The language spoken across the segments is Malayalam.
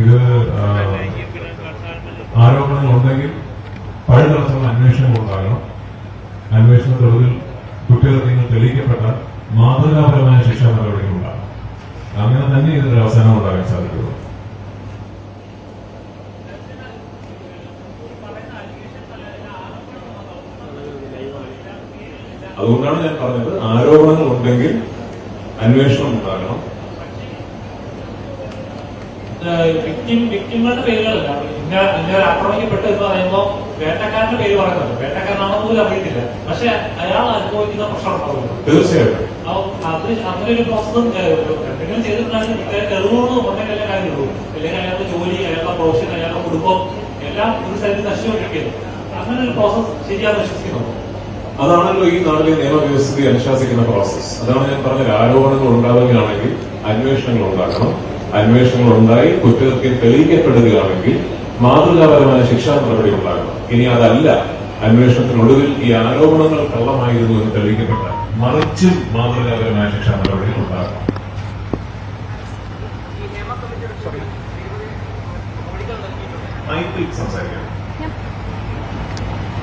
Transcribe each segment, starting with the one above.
ഇത് ആരോപണങ്ങളുണ്ടെങ്കിൽ ഉണ്ടെങ്കിൽ പഴുതടച്ചുള്ള അന്വേഷണം ഉണ്ടാകണം അന്വേഷണത്തിൽ തെളിയിക്കപ്പെട്ടാൽ മാതൃകാപരമായ ശിക്ഷാ നടപടികൾ ഉണ്ടാകണം അങ്ങനെ തന്നെ ഇതിനൊരു അവസാനം ഉണ്ടാകാൻ സാധിക്കുള്ളൂ അതുകൊണ്ടാണ് ഞാൻ പറഞ്ഞത് ആരോപണങ്ങൾ ഉണ്ടെങ്കിൽ അന്വേഷണം ഉണ്ടാകണം വിക്ടിം വിക്ടിങ്ങളുടെ പേരുകളല്ല. ഞാൻ ആക്രമിക്കപ്പെട്ടു എന്ന് പറയുമ്പോൾ വേട്ടക്കാരന്റെ പേര് പറയുന്നുണ്ട്. വേട്ടക്കാരനാണോ പോലും അറിയത്തില്ല. പക്ഷെ അയാൾ അനുഭവിക്കുന്ന പ്രശ്നം ഉണ്ടാവുമല്ലോ. തീർച്ചയായിട്ടും. അത് അങ്ങനെ ഒരു പ്രോസസ്സും എന്തെങ്കിലും ചെയ്തിട്ടുണ്ടെങ്കിൽ തെളിവുകളും ഉണ്ടെങ്കിൽ കാര്യമുള്ളൂ. അല്ലെങ്കിൽ അയാളുടെ ജോലി അയാളുടെ പ്രൊഫഷൻ അയാളുടെ കുടുംബം എല്ലാം ഒരു സ്ഥലത്ത് നശിച്ചുകൊണ്ടിരിക്കുന്നു അങ്ങനെ ഒരു പ്രോസസ് ശരിയാണെന്ന് വിശ്വസിക്കുന്നു അതാണല്ലോ ഈ നാട്ടിലെ നിയമവ്യവസ്ഥയെ അനുശാസിക്കുന്ന പ്രോസസ് അതാണ് ഞാൻ പറഞ്ഞത്. ആരോപണങ്ങൾ ഉണ്ടാവുകയാണെങ്കിൽ അന്വേഷണങ്ങൾ ഉണ്ടാക്കണം. അന്വേഷണങ്ങൾ ഉണ്ടായി കുറ്റകൃത്യം തെളിയിക്കപ്പെടുകയാണെങ്കിൽ മാതൃകാപരമായ ശിക്ഷാ നടപടി ഉണ്ടാകണം. ഇനി അതല്ല അന്വേഷണത്തിനൊടുവിൽ ഈ ആരോപണങ്ങൾ കള്ളമായിരുന്നു എന്ന് തെളിയിക്കപ്പെട്ട മറിച്ചും മാതൃകാപരമായ ശിക്ഷാ നടപടികൾ ഉണ്ടാകണം.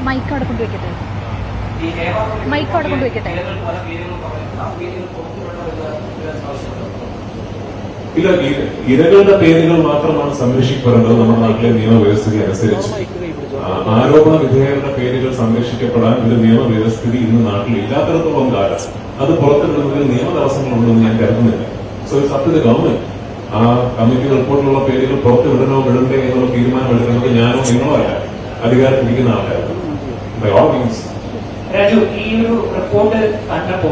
മൈക്ക് അവിടെ കൊണ്ടുവയ്ക്കട്ടെ? മൈക്ക് അവിടെ കൊണ്ടുവയ്ക്കട്ടെ? ഇല്ല ഇര- ഇരകളുടെ പേരുകൾ മാത്രമാണ് സംരക്ഷിക്കപ്പെടേണ്ടത്. നമ്മുടെ നാട്ടിലെ നിയമവ്യവസ്ഥിതി അനുസരിച്ച്. ആരോപണ വിധേയരുടെ പേരുകൾ സംരക്ഷിക്കപ്പെടാൻ ഒരു നിയമവ്യവസ്ഥിതി ഇന്ന് നാട്ടിൽ ഇല്ലാത്തടത്തോളം കാലം. അത് പുറത്തിടുന്നതിൽ നിയമ തടസ്സങ്ങളുണ്ടെന്ന് ഞാൻ കരുതുന്നില്ല. So it's up the government ആ കമ്മിറ്റി റിപ്പോർട്ടിലുള്ള പേരുകൾ പുറത്ത് വിടണോ വിടണ്ടേ എന്നുള്ള തീരുമാനം എടുക്കുന്നത് ഞാനോ നിങ്ങളോ അല്ല. അധികാരത്തിരിക്കുന്ന ആൾക്കാർ രാജു ഈ ഒരു റിപ്പോർട്ട് കണ്ടപ്പോ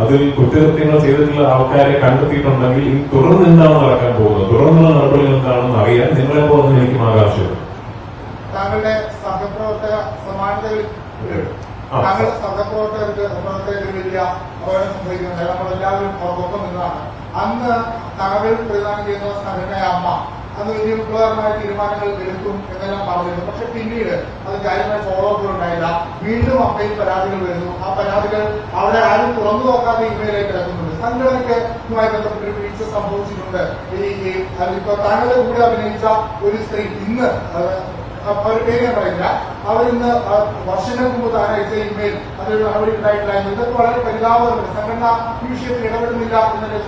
അതിൽ കുറ്റകൃത്യങ്ങൾ ചെയ്തിട്ടുള്ള ആൾക്കാരെ കണ്ടെത്തിയിട്ടുണ്ടെങ്കിൽ ഇനി തുടർന്ന് എന്താണ് നടക്കാൻ പോകുന്നത്? തുടർന്നുള്ള നടപടികൾ എന്താണെന്ന് അറിയാൻ നിങ്ങളെ പോകുന്ന എനിക്കും ആകാംക്ഷയുണ്ട് താങ്കളുടെ സഹപ്രവർത്തക സമാനതകളിൽ. താങ്കളുടെ സഹപ്രവർത്തകർക്ക് പ്രവർത്തകർക്ക് വലിയ അപകടം സംഭവിക്കുന്നുണ്ട് പുറത്തൊപ്പം നിന്നതാണ്. അന്ന് താങ്കൾ പ്രതിദാനം ചെയ്യുന്ന സംഘടനയായ അന്ന് വലിയ വിപ്ലവകരമായ തീരുമാനങ്ങൾ എടുക്കും എന്നെല്ലാം പറഞ്ഞിരുന്നു. പക്ഷെ പിന്നീട് അത് കാര്യമായ ഫോളോ അപ്പ് ഉണ്ടായില്ല. വീണ്ടും അപ്പയിൽ പരാതികൾ വരുന്നു. ആ പരാതികൾ അവിടെ ആരും തുറന്നു നോക്കാതെ ഇമെയിലായിട്ട് കിടക്കുന്നുണ്ട് സംഘടനയ്ക്ക് ഇതുമായി ബന്ധപ്പെട്ട ഒരു വീഴ്ച സംഭവിച്ചിട്ടുണ്ട്. അതിപ്പോ താങ്കളുടെ കൂടെ അഭിനയിച്ച ഒരു സ്ത്രീ ഇന്ന് അവരുടെ പേര് ഞാൻ പറയില്ല. അവരിന്ന് ആ വർഷങ്ങൾക്ക് മുമ്പ് താൻ അയച്ച ഇമെയിൽ അതിൽ നടപടി ഉണ്ടായിട്ടില്ല ഇതൊക്കെ വളരെ പരിതാപകരമാണ്. സംഘടന ഈ വിഷയത്തിൽ ഇടപെടുന്നില്ല എന്നതിനെ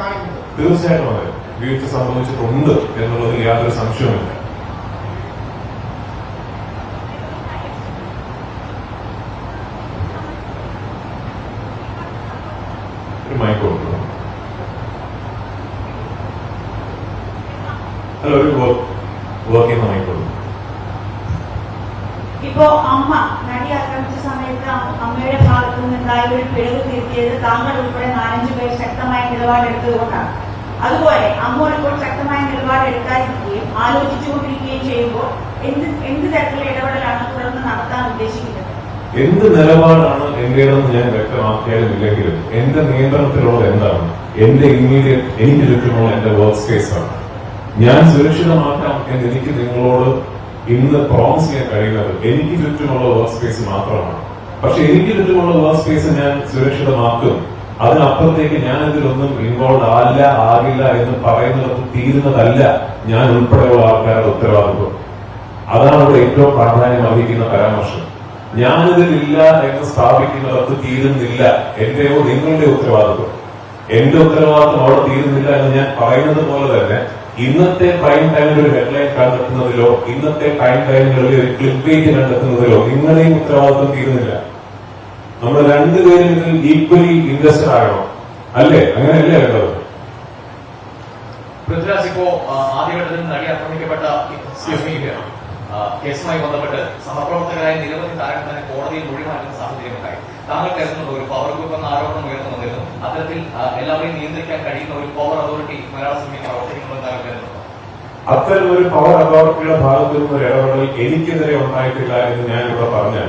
കാണിക്കുന്നത് തീർച്ചയായിട്ടും വീഴ്ച സംഭവിച്ചിട്ടുണ്ട് എന്നുള്ളതിൽ യാതൊരു സംശയവുമില്ല. മൈക്ക് മൈക്ക് ഇപ്പോ അമ്മ നടി ആക്രമിച്ച സമയത്ത് അമ്മയുടെ ഭാഗത്തു നിന്നുണ്ടായ ഒരു പിഴവ് തിരുത്തിയത് താങ്കൾ ഉൾപ്പെടെ നാലഞ്ചു പേർ ശക്തമായ നിലപാടെടുത്തതുകൊണ്ടാണ്. അതുപോലെ അമ്മ ഇപ്പോൾ ശക്തമായ നിലപാടെടുക്കാതിരിക്കുകയും ആലോചിച്ചുകൊണ്ടിരിക്കുകയും ചെയ്യുമ്പോൾ എന്ത് എന്ത് തരത്തിലുള്ള ഇടപെടലാണ് തുടർന്ന് നടത്താൻ ഉദ്ദേശിക്കുന്നത്? എന്ത് നിലപാടാണ് എന്റേതെന്ന് ഞാൻ വ്യക്തമാക്കിയാലും ഇല്ലെങ്കിലും എന്റെ നിയന്ത്രണത്തിലുള്ളത് എന്താണ്? എന്റെ ഇമ്മീഡിയറ്റ് എനിക്ക് ചുറ്റുമുള്ള എന്റെ വർക്ക് സ്പേസാണ് ഞാൻ സുരക്ഷിതമാക്കാം എന്ന് എനിക്ക് നിങ്ങളോട് ഇന്ന് പ്രോമിസ് ചെയ്യാൻ കഴിയുന്നത് എനിക്ക് ചുറ്റുമുള്ള വർക്ക് സ്പേസ് മാത്രമാണ്. പക്ഷെ എനിക്ക് ചുറ്റുമുള്ള വർക്ക് സ്പേസ് ഞാൻ സുരക്ഷിതമാക്കും. അതിനപ്പുറത്തേക്ക് ഞാൻ ഇതിലൊന്നും ഇൻവോൾവ് ആല്ല ആകില്ല എന്ന് പറയുന്നിടത്ത് തീരുന്നതല്ല ഞാൻ ഉൾപ്പെടെയുള്ള ആൾക്കാരുടെ ഉത്തരവാദിത്വം. അതാണ് ഇവിടെ ഏറ്റവും പ്രാധാന്യം അർഹിക്കുന്ന പരാമർശം. ഞാനിതിലില്ല എന്ന് സ്ഥാപിക്കുന്നിടത്ത് തീരുന്നില്ല. എന്റെയോ നിങ്ങളുടെ ഉത്തരവാദിത്വം. എന്റെ ഉത്തരവാദിത്വം അവിടെ തീരുന്നില്ല എന്ന് ഞാൻ പറയുന്നത് പോലെ തന്നെ ഇന്നത്തെ പ്രൈം ടൈമിൽ ഒരു ഹെഡ്ലൈൻ കണ്ടെത്തുന്നതിലോ ഇന്നത്തെ പ്രൈം ടൈമിൽ ഒരു ക്ലിപ്പ് കണ്ടെത്തുന്നതിലോ നിങ്ങളുടെയും ഉത്തരവാദിത്വം തീരുന്നില്ല. നമ്മൾ രണ്ടുപേരും ഇതിൽ ഈക്വലി ഇൻട്രസ്റ്റഡ് ആകണം അല്ലേ? അങ്ങനെയല്ലേ വേണ്ടത്? പൃഥ്വിരാജ് ഇപ്പോ ആദ്യഘട്ടത്തിൽ നടി ആക്രമിക്കപ്പെട്ട കേസുമായി ബന്ധപ്പെട്ട് സഹപ്രവർത്തകരായ നിരവധി താരങ്ങൾ തന്നെ കോടതിയിൽ മൊഴി മാറ്റുന്ന സാഹചര്യമുണ്ടായി താങ്കൾ കരുതുന്നത് ഒരു പവർ ഗ്രൂപ്പ് എന്ന ആരോപണം ഉയർന്നു വന്നിരുന്നു അത്തരത്തിൽ എല്ലാവരെയും നിയന്ത്രിക്കാൻ കഴിയുന്ന ഒരു പവർ അതോറിറ്റി മലയാള സിനിമയിൽ പ്രവർത്തിക്കുന്നുണ്ടെന്ന് താങ്കൾ കരുതുന്നു? അത്തരം ഒരു പവർ അതോറിറ്റിയുടെ ഭാഗത്തു നിന്നൊരു ഇടപെടൽ എനിക്കെതിരെ ഉണ്ടായിട്ടില്ല എന്ന് ഞാനിവിടെ പറഞ്ഞാൽ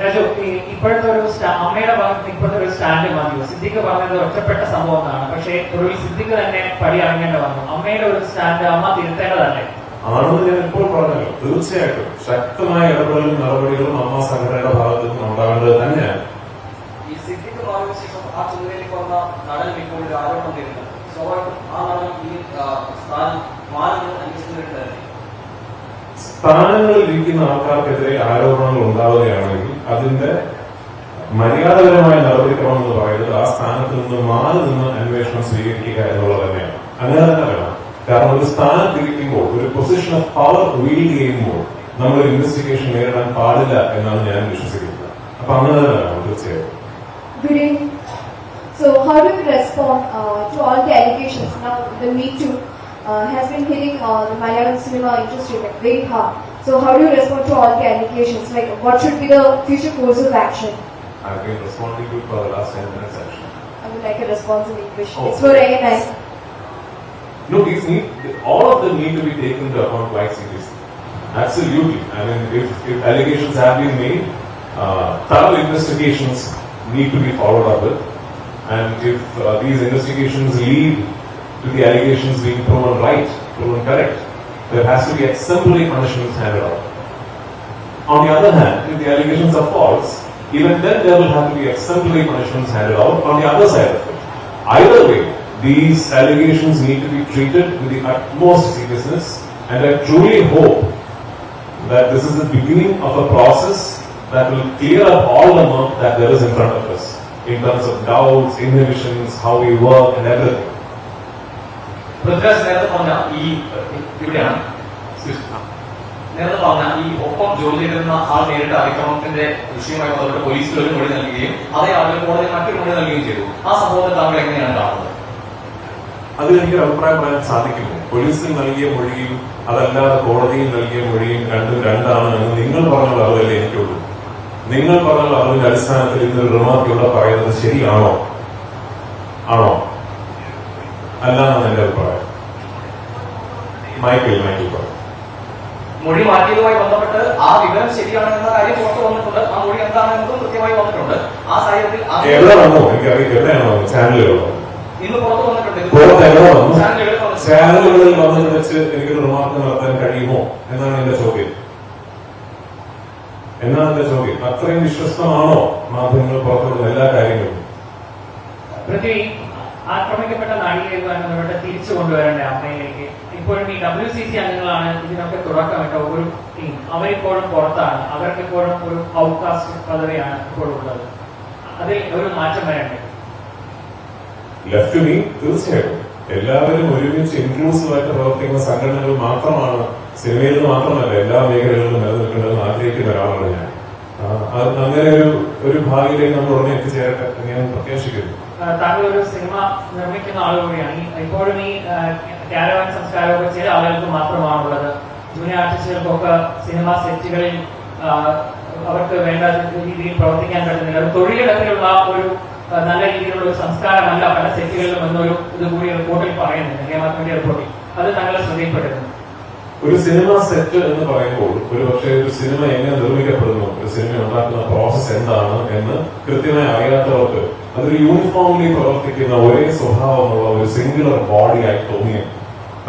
രാജു ഈ ഇപ്പോഴത്തെ ഒരു അമ്മയുടെ ഭാഗത്ത് ഇപ്പോഴത്തെ ഒരു സ്റ്റാൻഡ് മതിയോ സിദ്ദിഖ് പറഞ്ഞത് ഒറ്റപ്പെട്ട സംഭവം എന്നാണ്. പക്ഷേ ഒടുവിൽ സിദ്ദിഖ് തന്നെ പടി ഇറങ്ങേണ്ടി വന്നു. അമ്മയുടെ ഒരു സ്റ്റാൻഡ് അമ്മ തിരുത്തേണ്ടതല്ലേ? ആണെന്ന് ഞാൻ ഇപ്പോൾ പറഞ്ഞല്ലോ തീർച്ചയായിട്ടും ശക്തമായ ഇടപെടലും നടപടികളും അമ്മ സംഘടനയുടെ ഭാഗത്തു നിന്ന് ഉണ്ടാവേണ്ടത് തന്നെയാണ്. ഈ സിദ്ദിഖ് മാറിയ ശേഷം ആ ചുമതലയിലേക്ക് വന്ന നടൻ ഇപ്പോൾ ഒരു ആരോപണം തരുന്നത് സ്വാഭാവികം ആ നടൻ ഈ സ്ഥാനം മാറുന്നത് അന്വേഷിച്ചിട്ടുണ്ടായിരുന്നു സ്ഥാനങ്ങളിൽ ഇരിക്കുന്ന ആൾക്കാർക്കെതിരെ ആരോപണങ്ങൾ ഉണ്ടാവുകയാണെങ്കിൽ അതിന്റെ മര്യാദപരമായ നടപടിക്രമം എന്ന് പറയുന്നത് ആ സ്ഥാനത്ത് നിന്ന് മാറി നിന്ന് അന്വേഷണം സ്വീകരിക്കുക എന്നുള്ളത് തന്നെയാണ് അങ്ങനെ തന്നെ വേണം കാരണം ഒരു സ്ഥാനത്തിരിക്കുമ്പോൾ ഒരു പൊസിഷൻ ഓഫ് പവർ വീൽഡ് ചെയ്യുമ്പോൾ നമ്മൾ ഇൻവെസ്റ്റിഗേഷൻ നേരിടാൻ പാടില്ല എന്നാണ് ഞാൻ വിശ്വസിക്കുന്നത് അപ്പൊ അങ്ങനെ തന്നെ വേണം തീർച്ചയായും Good evening. So, how do you respond uh, to all the allegations? Now, the Me Too uh, has been hitting uh, the Malayalam cinema industry like very hard. So, how do you respond to all the allegations? Like, what should be the future course of action? I've been responding to it for the last 10 minutes actually. I would like a response in English. Oh. It's for ANI. No, these need, all of them need to be taken into account quite seriously. Absolutely. I mean, if, if allegations have been made, uh, thorough investigations need to be followed up with. And if uh, these investigations lead to the allegations being proven right, proven correct, there has to be exemplary punishments handed out. On the other hand, if the allegations are false, even then there will have to be exemplary punishments handed out on the other side of it. Either way, these allegations need to be treated with the utmost seriousness, and I truly hope that this is the beginning of a process that will clear up all the murk that there is in front of us in terms of doubts, inhibitions, how we work, and everything. Prithviraj നേരത്തെ പറഞ്ഞ ഈ ഇവിടെയാണ് നേരത്തെ പറഞ്ഞ ഈ ഒപ്പം ജോലി ചെയ്തിരുന്ന ആൾ നേരിട്ട അതിക്രമത്തിന്റെ വിഷയമായി ബന്ധപ്പെട്ട് പോലീസിൽ ഒരു മൊഴി നൽകുകയും അതേ ആളുകൾ കോടതിയിൽ മറ്റൊരു മൊഴി നൽകുകയും ചെയ്തു. ആ സംഭവത്തെ താങ്കൾ എങ്ങനെയാണ് കാണുന്നത്? അതിൽ എനിക്ക് ഒരു അഭിപ്രായം പറയാൻ സാധിക്കുമോ? പോലീസിൽ നൽകിയ മൊഴിയും അതല്ലാതെ കോടതിയിൽ നൽകിയ മൊഴിയും രണ്ടും രണ്ടാണ് എന്ന് നിങ്ങൾ പറഞ്ഞ അറിവല്ലേ എനിക്കുള്ളൂ. നിങ്ങൾ പറഞ്ഞ അറിവിന്റെ അടിസ്ഥാനത്തിൽ ഇന്ന് റിമാർക്ക് ഇവിടെ പറയുന്നത് ശരിയാണോ? ആണോ? അല്ലാന്നാണ് എന്റെ അഭിപ്രായം. മൈക്കിൾ മൈക്കിൾ പറയും മൊഴി മാറ്റിയതുമായി ബന്ധപ്പെട്ട് ആ വിവരം ശരിയാണെന്ന കാര്യം പുറത്തു വന്നിട്ടുണ്ട്. ആ മൊഴി എന്താണെന്നതും കൃത്യമായി വന്നിട്ടുണ്ട്. ആ സാഹചര്യത്തിൽ എവിടെ വന്നു? എനിക്കറിയാം എവിടെയാണ് വന്നത്? ചാനലുകൾ ഇന്ന് പുറത്തു വന്നിട്ടുണ്ട്. ചാനലുകളിൽ. ചാനലുകളിൽ വെച്ച് എനിക്കൊരു റിമാർക്ക് നടത്താൻ കഴിയുമോ? എന്നാണ് എന്റെ ചോദ്യം. എന്നാണ് എന്റെ ചോദ്യം? അത്രയും വിശ്വസ്തമാണോ മാധ്യമങ്ങൾ പുറത്തുള്ള എല്ലാ കാര്യങ്ങളും? പൃഥ്വി ആക്രമിക്കപ്പെട്ട ബന്ധപ്പെട്ട് തിരിച്ചു കൊണ്ടുവരേണ്ട അമ്മയിലേക്ക് ഇപ്പോഴും ഈ ഡബ്ല്യു സി സി അംഗങ്ങളാണ് ഇതിനൊക്കെ തുടക്കമിട്ട ഒരു ടീം അവരിപ്പോഴും പുറത്താണ്. അവർക്കിപ്പോഴും ഒരു ഔട്ട്കാസ്റ്റ് പദവിയാണ് ഇപ്പോഴും ഉള്ളത്. അതിൽ ഒരു മാറ്റം വരേണ്ടത് ലെഫ്റ്റ് വിങ് തീർച്ചയായിട്ടും. എല്ലാവരും ഒരുമിച്ച് ഇൻക്ലൂസീവ് ആയിട്ട് പ്രവർത്തിക്കുന്ന സംഘടനകൾ മാത്രമാണ് സിനിമയിൽ നിന്ന് മാത്രമല്ല എല്ലാ മേഖലകളിലും നിലനിൽക്കേണ്ടതെന്ന് ആഗ്രഹിക്കുന്ന ഒരാളാണ് ഞാൻ. അങ്ങനെ ഒരു ഒരു ഭാവിയിലേക്ക് നമ്മൾ ഉടനെ എത്തിച്ചേരട്ടെ ഞാൻ പ്രത്യാശിക്കുന്നു. താങ്കൾ ഒരു സിനിമ നിർമ്മിക്കുന്ന ആളുകൂടിയാണ്. ഇപ്പോഴും ഈ ക്യാരവാൻ സംസ്കാരമൊക്കെ ചില ആളുകൾക്ക് മാത്രമാണുള്ളത് ജൂനിയർ ആർട്ടിസ്റ്റുകൾക്കൊക്കെ സിനിമ സെറ്റുകളിൽ അവർക്ക് വേണ്ട രീതിയിൽ പ്രവർത്തിക്കാൻ പറ്റുന്നില്ല. തൊഴിലിടത്തിലുള്ള ഒരു നല്ല രീതിയിലുള്ള ഒരു സംസ്കാരമല്ല പല സെറ്റുകളിലും എന്നൊരു ഇത് കൂടി റിപ്പോർട്ടിൽ പറയുന്നുണ്ട്. നിയമത്തിന്റെ റിപ്പോർട്ടിൽ. അത് താങ്കളെ ശ്രദ്ധയിൽപ്പെട്ടിരുന്നു ഒരു സിനിമ സെറ്റ് എന്ന് പറയുമ്പോൾ ഒരു പക്ഷേ ഒരു സിനിമ എങ്ങനെ നിർമ്മിക്കപ്പെടുന്നു ഒരു സിനിമ ഉണ്ടാക്കുന്ന പ്രോസസ് എന്താണ് എന്ന് കൃത്യമായി അറിയാത്തവർക്ക് അതൊരു യൂണിഫോംലി പ്രവർത്തിക്കുന്ന ഒരേ സ്വഭാവമുള്ള ഒരു സിംഗുലർ ബോഡി ആയി തോന്നിയത്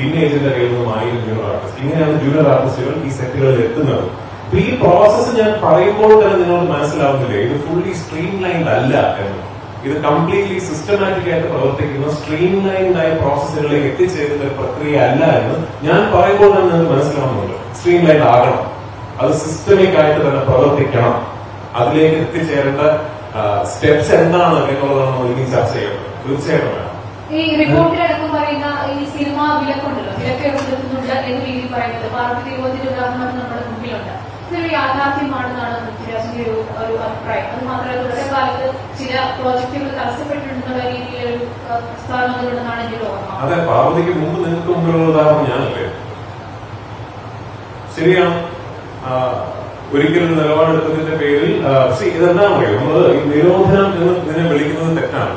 ഇന്ന ഏജന്റിന്റെ കയ്യിൽ നിന്നും ആയിരം ജൂനിയർ ആർട്ടിസ്റ്റ് ഇങ്ങനെയാണ് ജൂനിയർ ആർട്ടിസ്റ്റുകൾ ഈ സെറ്റുകളിൽ എത്തുന്നത്. അപ്പൊ ഈ പ്രോസസ് ഞാൻ പറയുമ്പോൾ തന്നെ നിങ്ങൾ മനസ്സിലാവുന്നില്ലേ? ഇത് ഫുള്ളി സ്ട്രീം ലൈൻഡ് അല്ല എന്ന്. ഇത് കംപ്ലീറ്റ്ലി സിസ്റ്റമാറ്റിക് ആയിട്ട് പ്രവർത്തിക്കുന്ന സ്ട്രീം ലൈൻഡ് ആയ പ്രോസസ്സുകളിലേക്ക് എത്തിച്ചേരുന്ന ഒരു പ്രക്രിയ അല്ല എന്ന് ഞാൻ പറയുമ്പോൾ തന്നെ നിങ്ങൾക്ക് മനസ്സിലാവുന്നുണ്ട്. സ്ട്രീം ലൈൻഡ് ആകണം. അത് സിസ്റ്റമിക് ആയിട്ട് തന്നെ പ്രവർത്തിക്കണം. അതിലേക്ക് എത്തിച്ചേരേണ്ട സ്റ്റെപ്സ് എന്താണ് എന്നുള്ളതാണ് നമ്മൾ ഇനി ചർച്ച ചെയ്യുന്നത് തീർച്ചയായിട്ടും ഈ ഈ സിനിമ വിലക്കുണ്ടല്ലോ. വിലക്ക് ഏർപ്പെടുത്തുന്നുണ്ട് എന്ന രീതിയിൽ പറയുന്നത്. പാർവതി ദൈവത്തിന്റെ ഉദാഹരണം നമ്മുടെ മുമ്പിലുണ്ട്. ഇതൊരു യാഥാർത്ഥ്യമാണെന്നാണ് പൃഥ്വിരാജിന്റെ ഒരു ഒരു അഭിപ്രായം. അത് മാത്രമല്ല തുടക്കകാലത്ത് ചില പ്രോജക്റ്റുകൾ തടസ്സപ്പെട്ടിട്ടുണ്ടെന്നുള്ള രീതിയിൽ ഒരു പ്രസ്താവന വന്നിട്ടുണ്ടെന്നാണ് എന്റെ ഓർമ്മ അതെ പാർവതിക്ക് മുമ്പ് നിങ്ങൾക്ക് മുമ്പിലുള്ള ഉദാഹരണം ഞാനല്ലേ? ശരിയാണ്. ഒരിക്കലും നിലപാടെടുത്തതിന്റെ പേരിൽ ഇതെന്താ പറയുക നമ്മൾ നിരോധനം എന്ന് ഇതിനെ വിളിക്കുന്നത് തെറ്റാണ്.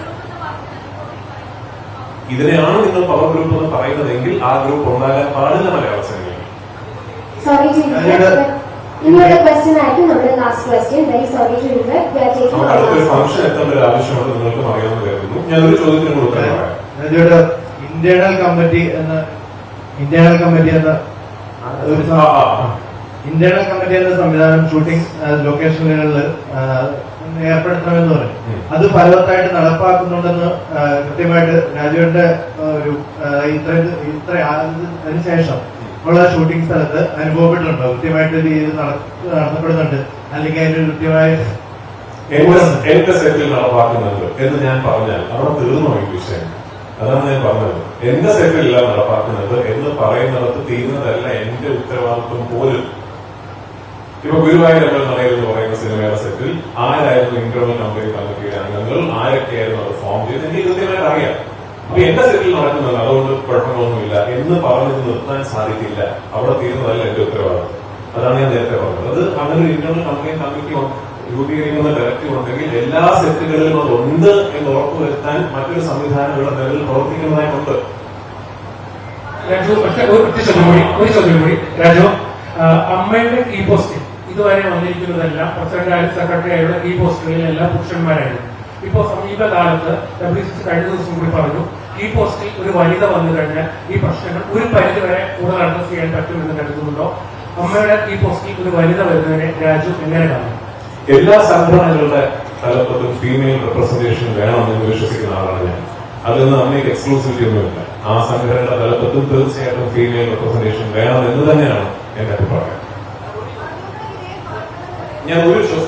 ഇതിനെയാണ് നിങ്ങൾ പവർ ഗ്രൂപ്പ് എന്ന് പറയുന്നതെങ്കിൽ ആ ഗ്രൂപ്പ് ഉണ്ടാകാൻ പാടില്ല മലയാള സിനിമയിൽ അടുത്തൊരു ഫംഗ്ഷൻ എത്തേണ്ട ഒരു നിങ്ങൾക്ക് അറിയാമെന്ന് കരുതുന്നു ഞാൻ ഒരു ചോദ്യത്തിന് കൂടെ ഉത്തരം പറയാം. ഇന്റേണൽ കമ്മിറ്റി എന്ന ഇന്റേണൽ കമ്മിറ്റി എന്ന ഒരു. ഇന്റേണൽ കമ്മിറ്റി എന്ന സംവിധാനം ഷൂട്ടിംഗ് ലൊക്കേഷനുകളിൽ ഏർപ്പെടുത്തണമെന്ന് പറയും. അത് ഫലവത്തായിട്ട് നടപ്പാക്കുന്നുണ്ടെന്ന് കൃത്യമായിട്ട് രാജുവിന്റെ ഒരു ഇത്ര ഇത്ര അതിനുശേഷം ഉള്ള ഷൂട്ടിംഗ് സ്ഥലത്ത് അനുഭവപ്പെട്ടിട്ടുണ്ടോ? കൃത്യമായിട്ട് ഇത് ഇത് നട- നടത്തപ്പെടുന്നുണ്ട്. അല്ലെങ്കിൽ അതിന് കൃത്യമായ എന്റെ സെറ്റിൽ നടപ്പാക്കുന്നുണ്ട് എന്ന് ഞാൻ പറഞ്ഞാൽ അവിടെ തീർന്നു വിഷയം. അതാണ് ഞാൻ പറഞ്ഞത്. എന്റെ സെറ്റിലല്ല നടപ്പാക്കുന്നത് എന്ന് പറയുന്നിടത്ത് തീരുന്നതല്ല എന്റെ ഉത്തരവാദിത്വം പോലും. ഇപ്പൊ ഗുരുവായി നമ്മൾ എന്ന് പറയുന്ന സിനിമയുടെ സെറ്റിൽ ആരായിരുന്നു ഇന്റർവൽ കമ്പനി കമ്മിറ്റിയുടെ അംഗങ്ങൾ ആരൊക്കെയായിരുന്നു അത് ഫോം ചെയ്ത് എനിക്ക് കൃത്യമായിട്ട് അറിയാം. അപ്പൊ എന്റെ സെറ്റിൽ നടക്കുന്നത് അതുകൊണ്ട് കുഴപ്പങ്ങളൊന്നുമില്ല. എന്ന് പറഞ്ഞ് നിർത്താൻ സാധിക്കില്ല. അവിടെ തീരുന്നതല്ല എന്റെ ഉത്തരവാദിത്വം അതാണ് ഞാൻ നേരത്തെ പറഞ്ഞത്. അത് അങ്ങനെ ഒരു ഇന്റർണൽ കമ്പനി കമ്മിറ്റി രൂപീകരിക്കുന്ന ഡയറക്റ്റീവ് ഉണ്ടെങ്കിൽ എല്ലാ സെറ്റുകളിലും അത് ഉണ്ട് എന്ന് ഉറപ്പുവരുത്താൻ മറ്റൊരു സംവിധാനങ്ങളുടെ നിലവിൽ പ്രവർത്തിക്കുന്നതായിട്ടുണ്ട്. രാജു ഒരു ചോദ്യം കൂടി ഒരു ചോദ്യം കൂടി. രാജു അമ്മയുടെ ഈ പോസ്റ്റിൽ ഇതുവരെ വന്നിരിക്കുന്നതെല്ലാം പ്രസിഡന്റ് സെക്രട്ടറിയായുള്ള ഈ പോസ്റ്റുകളിലെല്ലാം പുരുഷന്മാരായിരുന്നു. ഇപ്പോ സമീപകാലത്ത് ഡബ്ല്യു സി കഴിഞ്ഞ ദിവസം കൂടി പറഞ്ഞു ഈ പോസ്റ്റിൽ ഒരു വനിത വന്നു കഴിഞ്ഞാൽ ഈ പ്രശ്നങ്ങൾ ഒരു പരിധിവരെ കൂടുതൽ അഡ്രസ് ചെയ്യാൻ പറ്റുമെന്ന് കരുതുന്നുണ്ടോ? അമ്മയുടെ ഈ പോസ്റ്റിൽ ഒരു വനിത വരുന്നതിനെ രാജു എങ്ങനെ കാണും? എല്ലാ സംഘടനകളുടെ തലപ്പത്തും ഫീമെയിൽ റെപ്രസെന്റേഷൻ വേണമെന്ന് വിശ്വസിക്കുന്ന ആളാണ് ഞാൻ. അതൊന്നും അമ്മയ്ക്ക് എക്സ്ക്ലൂസിവിറ്റി ഒന്നുമില്ല. ആ സംഘടനയുടെ തലപ്പത്തും തീർച്ചയായിട്ടും ഫീമെയിൽ റെപ്രസെന്റേഷൻ വേണം എന്ന് തന്നെയാണ് എന്റെ അഭിപ്രായം. ഞാൻ ഒരു ചോ-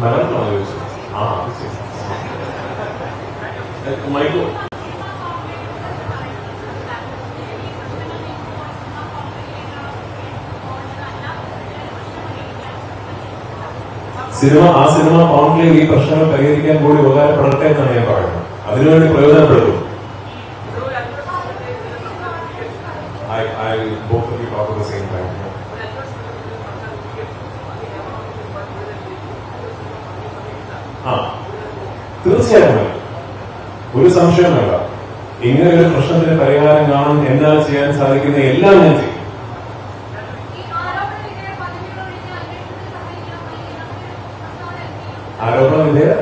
മലയാളത്തിലാണോ ചോദിച്ചത് ആ അത് ശരി ഏ, മൈക്കോ സിനിമ ആ സിനിമ ഓൺലൈൻ ഈ പ്രശ്നങ്ങൾ പരിഹരിക്കാൻ കൂടി ഉപകാരപ്പെടട്ടെ എന്നാണ് ഞാൻ പറയുന്നത് അതിനുവേണ്ടി പ്രയോജനപ്പെടുത്തും I, I, both of you talk at the same time. ആ തീർച്ചയായും വേണം. ഒരു സംശയം വേണ്ട ഇങ്ങനെ ഒരു പ്രശ്നത്തിന് പരിഹാരം കാണാൻ എന്നാൽ ചെയ്യാൻ സാധിക്കുന്ന എല്ലാം ഞാൻ ചെയ്യും. ആരോപണ വിധേയ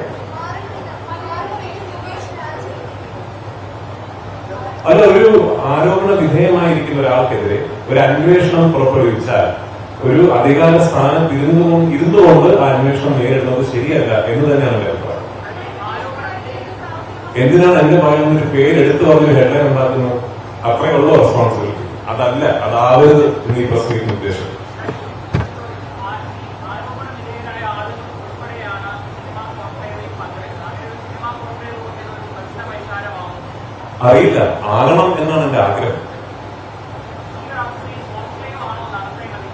അല്ല ഒരു ആരോപണ വിധേയമായിരിക്കുന്ന ഒരാൾക്കെതിരെ ഒരു അന്വേഷണം പുറപ്പെടുവിച്ചാൽ ഒരു അധികാര സ്ഥാനത്ത് ഇരുന്നു ഇരുന്നുകൊണ്ട് ആ അന്വേഷണം നേരിടുന്നത് ശരിയല്ല എന്ന് തന്നെയാണ് എന്തിനാണ് എന്റെ മകൻ ഒരു പേര് എടുത്തു പറഞ്ഞൊരു ഹെഡ്ലൈൻ ഉണ്ടാക്കുന്നത് അത്രയുള്ള റെസ്പോൺസിബിലിറ്റി അതല്ല അതാവരുത് എന്ന് ഈ പ്രസ്താവിക്കുന്ന ഉദ്ദേശം. അറിയില്ല ആകണം എന്നാണ് എന്റെ ആഗ്രഹം Thank you so much.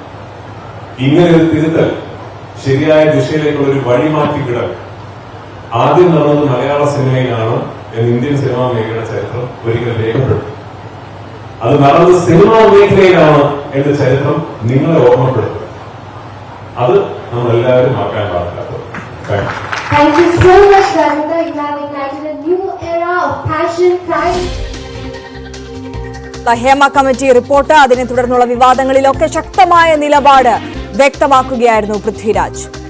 ഇങ്ങനെ ഒരു തിരുത്തൽ ശരിയായ ദിശയിലേക്കുള്ള ഒരു വഴിമാറ്റി വിടൽ. ആദ്യം നടന്നത് മലയാള സിനിമയിലാണ് എന്ന് ഇന്ത്യൻ സിനിമാ മേഖലയുടെ ചരിത്രം ഒരിക്കൽ രേഖപ്പെടുത്തി. അത് നടന്നത് സിനിമാ മേഖലയിലാണ് എന്ന ചരിത്രം നിങ്ങളെ ഓർമ്മപ്പെടുത്തും. അത് നമ്മൾ എല്ലാവരും മറക്കാൻ പാടില്ലാത്തത്. Thank you Thank you so much, Ravindra. You have ignited a new era of passion, pride, Hema committee report. അതിനെ തുടർന്നുള്ള വിവാദങ്ങളിലൊക്കെ ശക്തമായ നിലപാട്. വ്യക്തമാക്കുകയായിരുന്നു പൃഥ്വിരാജ്.